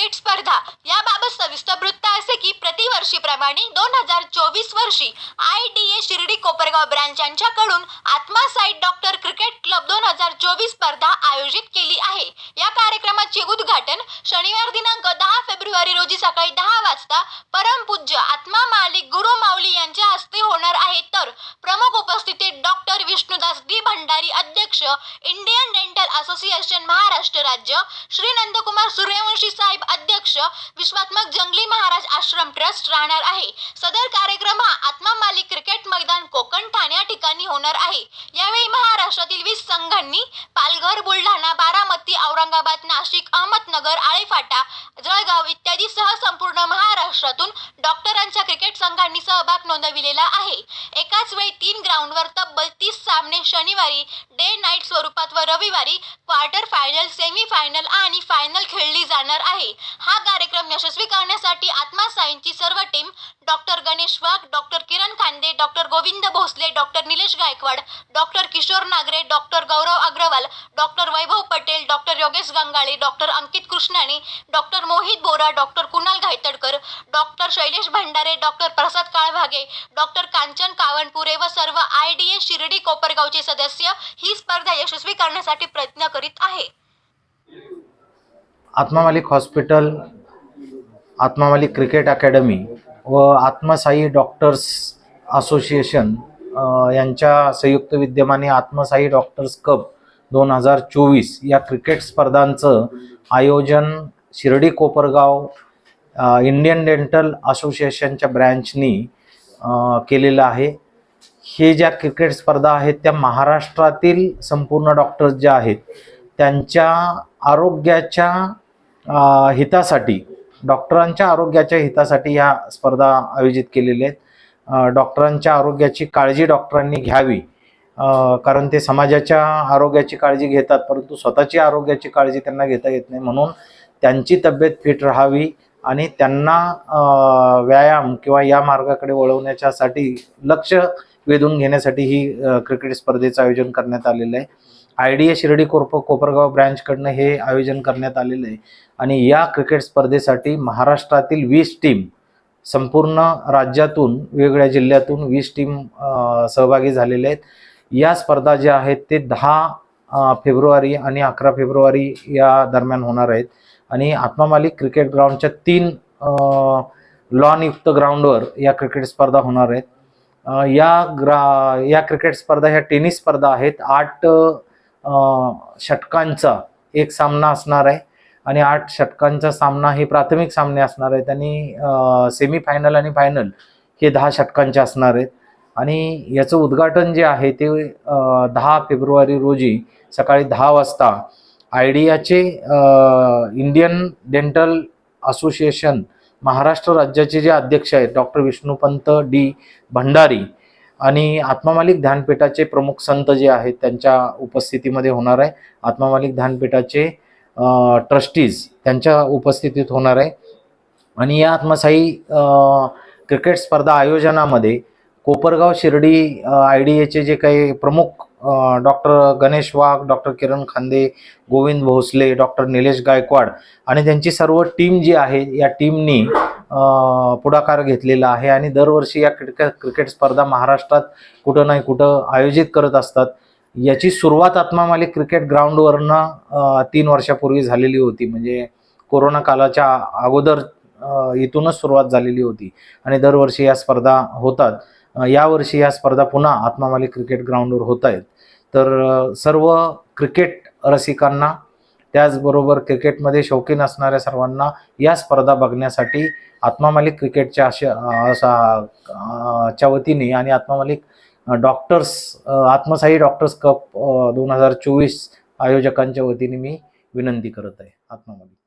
Cricket स्पर्धा. याबाबत सविस्तर वृत्त असे की प्रतिवर्षीप्रमाणे दोन हजार चोवीस वर्षी I D A Shirdi Kopargaon branch यांच्याकडून Atma side doctor cricket club दोन हजार चोवीस स्पर्धा आयोजित केली आहे. या कार्यक्रमाचे उद्घाटन शनिवार दिनांक दहा फेब्रुवारी रोजी सकाळी दहा वाजता परमपूज्य आत्मा मालिक गुरु माऊली यांच्या हस्ते होणार आहे. तर प्रमुख उपस्थितीत डॉक्टर विष्णुदास डी भंडारी अध्यक्ष इंडियन डेंटल असोसिएशन महाराष्ट्र राज्य श्री नंदकुमार सूर्यवंशी साहेब अध्यक्ष विश्वात्मक जंगली महाराज आश्रम ट्रस्ट राहणार आहे. सदर कार्यक्रम हा आत्मा मालिक क्रिकेट मैदान कोकण ठाणे या ठिकाणी होणार आहे. यावेळी महाराष्ट्रातील वीस संघांनी पालघर बुलढाणा बारामती औरंगाबाद नाशिक अहमदनगर आळेफाटा जळगाव इत्यादी सह संपूर्ण महाराष्ट्रातून डॉक्टरांच्या क्रिकेट संघांनी सहभाग नोंदविलेला आहे. एकाच वेळी तीन ग्राउंडवर तब्बल तीस सामने शनिवारी डे नाईट स्वरूपात व रविवारी क्वार्टर फायनल सेमी फायनल आणि फायनल खेळली जाणार आहे. हा कार्यक्रम यशस्वी करण्यासाठी आत्मा साईंची सर्व team doctor Ganesh Wagh doctor Kiran Khande doctor Govind Bhosale doctor Nilesh Gaikwad doctor Kishor Nagare doctor Gaurav Agarwal doctor Vaibhav Patel doctor Yogesh Gangale doctor Ankit कृष्णाने doctor Mohit Bora doctor Kunal Ghaytadkar doctor Shailesh Bhandare doctor Prasad Kalbhage doctor Kanchan Kavanpure व सर्व I D A Shirdi कोपरगावचे सदस्य ही स्पर्धा यशस्वी करण्यासाठी प्रयत्न करीत आहे. Atmamalik hospital Atmamalik cricket academy व आत्मसाई डॉक्टर्स असोसिएशन यांच्या संयुक्त विद्यमाने आत्मसाई डॉक्टर्स कप दोन हजार चोवीस या क्रिकेट स्पर्धांचं आयोजन शिर्डी कोपरगाव इंडियन डेंटल असोसिएशनच्या ब्रँचनी केलेलं आहे. हे ज्या क्रिकेट स्पर्धा आहेत त्या महाराष्ट्रातील संपूर्ण डॉक्टर्स ज्या आहेत त्यांच्या आरोग्याच्या हितासाठी डॉक्टरांच्या आरोग्याच्या हितासाठी ह्या स्पर्धा आयोजित केलेल्या आहेत. डॉक्टरांच्या आरोग्याची काळजी डॉक्टरांनी घ्यावी. कारण ते समाजाच्या आरोग्याची काळजी घेतात परंतु स्वतःची आरोग्याची काळजी त्यांना घेता येत नाही. म्हणून त्यांची तब्येत फिट राहावी. आणि त्यांना व्यायाम किंवा या मार्गाकडे वळवण्याच्यासाठी लक्ष वेधून घेण्यासाठी ही क्रिकेट स्पर्धेचं आयोजन करण्यात आलेलं आहे. आय डी ए शिर्डी कोरप कोपरगाव ब्रँचकडनं हे आयोजन करण्यात आलेलं आहे. आणि या क्रिकेट स्पर्धेसाठी महाराष्ट्रातील वीस टीम संपूर्ण राज्यातून वेगवेगळ्या जिल्ह्यातून वीस टीम सहभागी झालेल्या आहेत. या स्पर्धा ज्या आहेत ते दहा फेब्रुवारी आणि अकरा फेब्रुवारी या दरम्यान होणार आहेत. आणि आत्मा मालिक क्रिकेट ग्राउंडच्या तीन लॉनयुक्त ग्राउंडवर या क्रिकेट स्पर्धा होणार आहेत. या ग्रा या क्रिकेट स्पर्धा ह्या टेनिस स्पर्धा आहेत. आठ षटकांचा एक सामना असणार आहे आणि आठ षटकांचा सामना हे प्राथमिक सामने असणार आहेत आणि सेमी फायनल आणि फायनल हे दहा षटकांचे असणार आहेत. आणि याचं उद्घाटन जे आहे ते दहा फेब्रुवारी रोजी सकाळी दहा वाजता आयडियाचे इंडियन डेंटल असोसिएशन महाराष्ट्र राज्याचे जे अध्यक्ष आहेत डॉक्टर विष्णुपंत डी भंडारी आणि आत्मामालिक ध्यानपीठाचे प्रमुख संत जे आहेत त्यांच्या उपस्थितीमध्ये होणार आहे. आत्मामालिक ध्यानपीठाचे ट्रस्टीज त्यांच्या उपस्थितीत होणार आहे. आणि या आत्मसाई क्रिकेट स्पर्धा आयोजनामध्ये कोपरगाव शिर्डी आय डी एचे जे काही प्रमुख doctor Ganesh Wagh doctor Kiran Khande Govind Bhosale doctor Nilesh Gaikwad आणि त्यांची सर्व टीम जी आहे या टीमनी पुढाकार घेतलेला आहे आणि दरवर्षी या क्रिकेट क्रिकेट स्पर्धा महाराष्ट्रात कुठं नाही कुठं आयोजित करत असतात. याची सुरुवात आत्मामाली क्रिकेट ग्राउंडवरनं तीन वर्षापूर्वी झालेली होती. म्हणजे कोरोना कालाच्या अगोदर इथूनच सुरुवात झालेली होती आणि दरवर्षी या स्पर्धा होतात. यावर्षी या स्पर्धा पुन्हा आत्मामाली क्रिकेट ग्राउंडवर होत आहेत तर सर्व क्रिकेट रसिकांना त्याचबरोबर क्रिकेटमध्ये शौकीन असणाऱ्या सर्वांना या स्पर्धा बघण्यासाठी आत्मा मालिक क्रिकेटच्या अशा च्या वतीने आणि Atmamalik doctors Atmasai doctors cup दोन हजार चोवीस आयोजकांच्या वतीने मी विनंती करत आहे. आत्मामालिक.